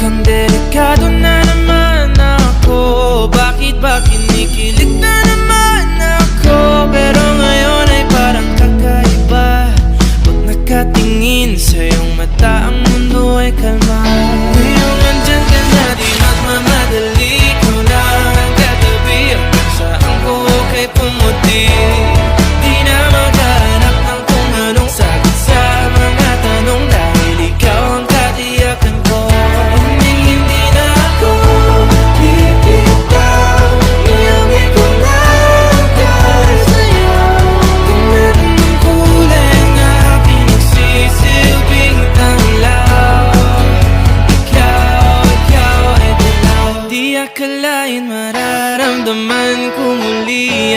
Mukhang delikado na naman ako. Bakit ba kinikilig na naman ako? Pero ngayon ay parang kakaiba. Pag nakatingin sa iyong mata Ang mundo ay kalma. akalain mararamdaman ko muli.